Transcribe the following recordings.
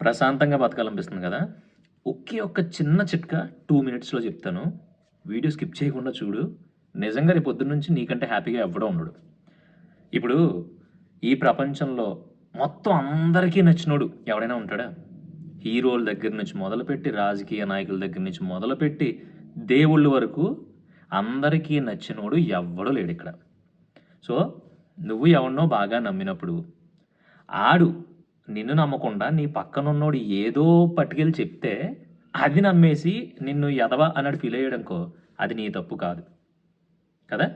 ప్రశాంతంగా బతకాలనిపిస్తుంది కదా? ఒకే ఒక్క చిన్న చిట్కా టూ మినిట్స్లో చెప్తాను. వీడియో స్కిప్ చేయకుండా చూడు. నిజంగా రేపు పొద్దున్న నుంచి నీకంటే హ్యాపీగా ఎవ్వడం ఉండడు. ఇప్పుడు ఈ ప్రపంచంలో మొత్తం అందరికీ నచ్చినోడు ఎవడైనా ఉంటాడా? హీరోల దగ్గర నుంచి మొదలుపెట్టి రాజకీయ నాయకుల దగ్గర నుంచి మొదలుపెట్టి దేవుళ్ళ వరకు అందరికీ నచ్చినోడు ఎవ్వడూ లేడు ఇక్కడ సో నువ్వు ఎవరినో బాగా నమ్మినప్పుడు ఆడు నిన్ను నమ్మకుండా నీ పక్కనున్నోడు ఏదో పట్టుకెళ్ళి చెప్తే అది నమ్మేసి నిన్ను ఎదవ అన్నాడు ఫీల్ అయ్యాడనుకో అది నీ తప్పు కాదు. కదా?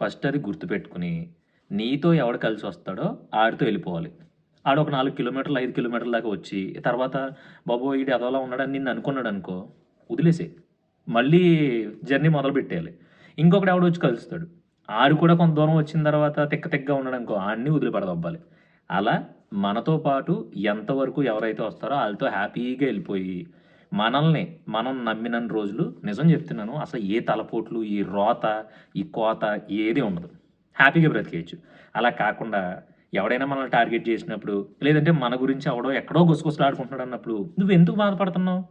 ఫస్ట్ అది గుర్తుపెట్టుకుని నీతో ఎవడు కలిసి వస్తాడో ఆడితో వెళ్ళిపోవాలి. ఆడ ఒక నాలుగు కిలోమీటర్లు ఐదు కిలోమీటర్ల దాకా వచ్చి తర్వాత బాబు ఈడు ఎదవలా ఉన్నాడని నిన్ను అనుకున్నాడు అనుకో వదిలేసే మళ్ళీ జర్నీ మొదలు పెట్టేయాలి ఇంకొకటి ఎవడు వచ్చి కలుస్తాడు. ఆడు కూడా కొంత దూరం వచ్చిన తర్వాత తిక్క తిక్కగా ఉన్నాడు అనుకో ఆడిని వదిలిపెడదవ్వాలి. అలా మనతో పాటు ఎంతవరకు ఎవరైతే వస్తారో వాళ్ళతో హ్యాపీగా వెళ్ళిపోయి మనల్ని మనం నమ్మిన రోజులు నిజం చెప్తున్నాను అసలు ఏ తలపోట్లు ఈ రోత ఈ కోత ఏది ఉండదు. హ్యాపీగా బ్రతికేయచ్చు. అలా కాకుండా ఎవడైనా మనల్ని టార్గెట్ చేసినప్పుడు లేదంటే మన గురించి ఎవడో ఎక్కడో గుసగుసలాడుకుంటున్నాడు అన్నప్పుడు నువ్వు ఎందుకు బాధపడుతున్నావు?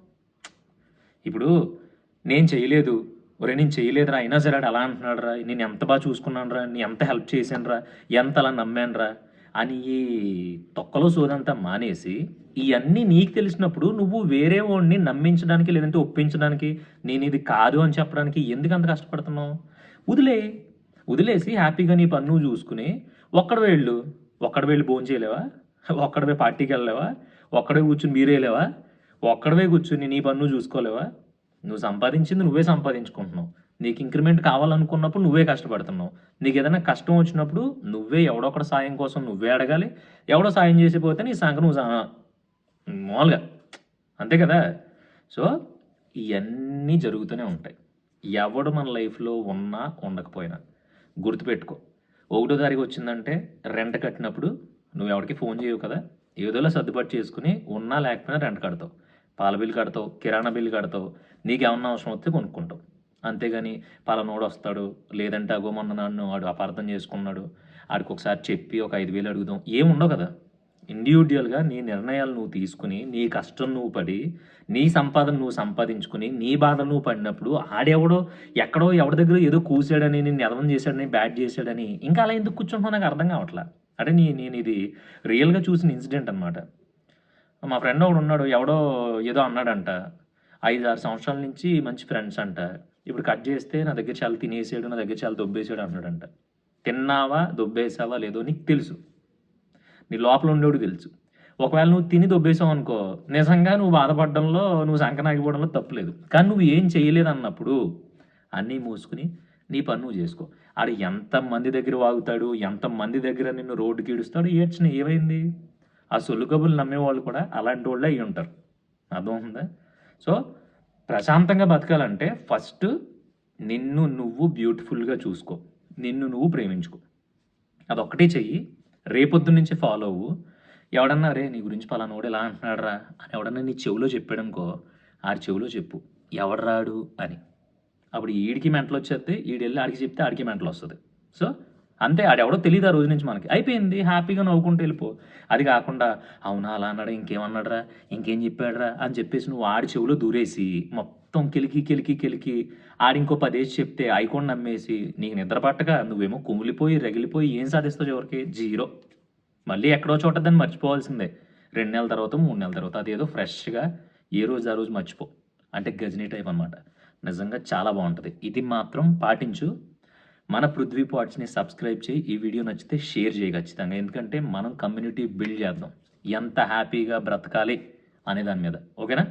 ఇప్పుడు నేను చేయలేదు. ఒరే నేను చేయలేదురా. అయినా సరే అలా అంటున్నాడు రా. నేను ఎంత బాగా చూసుకున్నాను రా. నేను ఎంత హెల్ప్ చేశాను రా. ఎంత అలా నమ్మాను రా అని ఈ తొక్కలో సోదంతా మానేసి ఇవన్నీ నీకు తెలిసినప్పుడు నువ్వు వేరే వాడిని నమ్మించడానికి లేదంటే ఒప్పించడానికి నేను ఇది కాదు అని చెప్పడానికి ఎందుకు అంత కష్టపడుతున్నావు? వదిలే. వదిలేసి హ్యాపీగా నీ పన్ను చూసుకుని ఒక్కడ వెళ్ళు. ఒక్కడ వెళ్ళి భోజనం చేయలేవా? ఒక్కడవే పార్టీకి వెళ్ళలేవా? ఒక్కడే కూర్చుని మీరేలేవా ఒక్కడవే కూర్చుని నీ పన్ను చూసుకోలేవా? నువ్వు సంపాదించింది నువ్వే సంపాదించుకుంటున్నావు. నీకు ఇంక్రిమెంట్ కావాలనుకున్నప్పుడు నువ్వే కష్టపడుతున్నావు. నీకు ఏదైనా కష్టం వచ్చినప్పుడు నువ్వే ఎవడొకటి సాయం కోసం నువ్వే అడగాలి. ఎవడో సాయం చేసిపోతే నీ సంగ నువ్వు మామూలుగా. అంతే కదా? సో ఇవన్నీ జరుగుతూనే ఉంటాయి. ఎవడు మన లైఫ్లో ఉన్నా ఉండకపోయినా గుర్తుపెట్టుకో. ఒకటో తారీఖు వచ్చిందంటే రెంట్ కట్టినప్పుడు నువ్వు ఎవరికి ఫోన్ చేయవు కదా? ఏదోలా సర్దుబాటు చేసుకుని ఉన్నా లేకపోయినా రెంట్ కడతావు. పాల బిల్లు కడతావు కిరాణా బిల్లు కడతావు. నీకు ఏమన్నా అవసరం వస్తే కొనుక్కుంటావు. అంతేగాని పలానోడు వస్తాడు లేదంటే అగో మొన్న నన్ను వాడు అపార్థం చేసుకున్నాడు ఆడికి ఒకసారి చెప్పి ఒక ఐదు వేలు అడుగుదాం. ఏముండవు కదా. ఇండివిజువల్గా నీ నిర్ణయాలు నువ్వు తీసుకుని నీ కష్టం నువ్వు పడి నీ సంపాదన నువ్వు సంపాదించుకుని నీ బాధలు నువ్వు పడినప్పుడు ఆడెవడో ఎక్కడో ఎవరి దగ్గర ఏదో కూసాడని నేను ఎదవం చేశాడని బ్యాట్ చేశాడని ఇంకా అలా ఎందుకు కూర్చుంటున్నా నాకు అర్థం కావట్లా. అంటే నీ నేను ఇది రియల్గా చూసిన ఇన్సిడెంట్ అనమాట మా ఫ్రెండ్ ఒకడు ఉన్నాడు ఎవడో ఏదో అన్నాడంట. ఐదు ఆరు సంవత్సరాల నుంచి మంచి ఫ్రెండ్స్ అంట. ఇప్పుడు కట్ చేస్తే నా దగ్గర చాలా తినేసాడు నా దగ్గర చాలా దొబ్బేసాడు అంటున్నాడంట. తిన్నావా దొబ్బేసావా లేదో నీకు తెలుసు. నీ లోపల ఉండేవాడు తెలుసు. ఒకవేళ నువ్వు తిని దొబ్బేసావు అనుకో నిజంగా నువ్వు బాధపడడంలో నువ్వు సంకనాగిపోవడంలో తప్పులేదు కానీ నువ్వు ఏం చేయలేదు అన్నప్పుడు అన్నీ మూసుకుని నీ పని నువ్వు చేసుకో. ఆడు ఎంతమంది దగ్గర వాగుతాడు ఎంతమంది దగ్గర నిన్ను రోడ్డుకి ఈడుస్తాడు ఏడ్చిన ఏమైంది? ఆ సొల్లు కబుర్లు నమ్మేవాళ్ళు కూడా అలాంటి వాళ్ళే అయి ఉంటారు. అర్థమవుతుందా సో ప్రశాంతంగా బతకాలంటే ఫస్ట్ నిన్ను నువ్వు బ్యూటిఫుల్గా చూసుకో. నిన్ను నువ్వు ప్రేమించుకో. అదొక్కటే చెయ్యి. రేపొద్దు నుంచి ఫాలో అవ్వు. ఎవడన్నా రే నీ గురించి పలానోడు ఎలా అంటున్నాడు రా అని ఎవడన్నా నీ చెవిలో చెప్పాడనుకో ఆడి చెవిలో చెప్పు. ఎవడరాడు అని. అప్పుడు ఈడికి మెంటలు వచ్చేస్తే ఈడు వెళ్ళి ఆడికి చెప్తే ఆడికి మెంటలు వస్తుంది సో అంతే ఆడెవడో తెలియదు ఆ రోజు నుంచి మనకి. అయిపోయింది హ్యాపీగా నవ్వుకుంటూ వెళ్ళిపో. అది కాకుండా అవునా అలా అన్నాడా ఇంకేమన్నాడరా ఇంకేం చెప్పాడరా అని చెప్పేసి నువ్వు ఆడి చెవిలో దూరేసి మొత్తం కెలికి కెలికి కెలికి ఆడింకో పదేసి చెప్తే ఐకోన్ నమ్మేసి నీకు నిద్ర పట్టగా నువ్వేమో కుమిలిపోయి రగిలిపోయి ఏం సాధిస్తావు చివరికి? జీరో. మళ్ళీ ఎక్కడో చోట దాన్ని మర్చిపోవాల్సిందే. రెండు నెలల తర్వాత మూడు నెలల తర్వాత అదేదో ఫ్రెష్గా ఏ రోజు ఆ రోజు మర్చిపో. అంటే గజనీ టైప్ అనమాట నిజంగా చాలా బాగుంటుంది. ఇది మాత్రం పాటించు. మన పృథ్వీ పాట్స్ని సబ్స్క్రైబ్ చేయి. ఈ వీడియో నచ్చితే షేర్ చేయి ఖచ్చితంగా. ఎందుకంటే మనం కమ్యూనిటీ బిల్డ్ చేద్దాం. ఎంత హ్యాపీగా బ్రతకాలి అనే దాని మీద. ఓకేనా?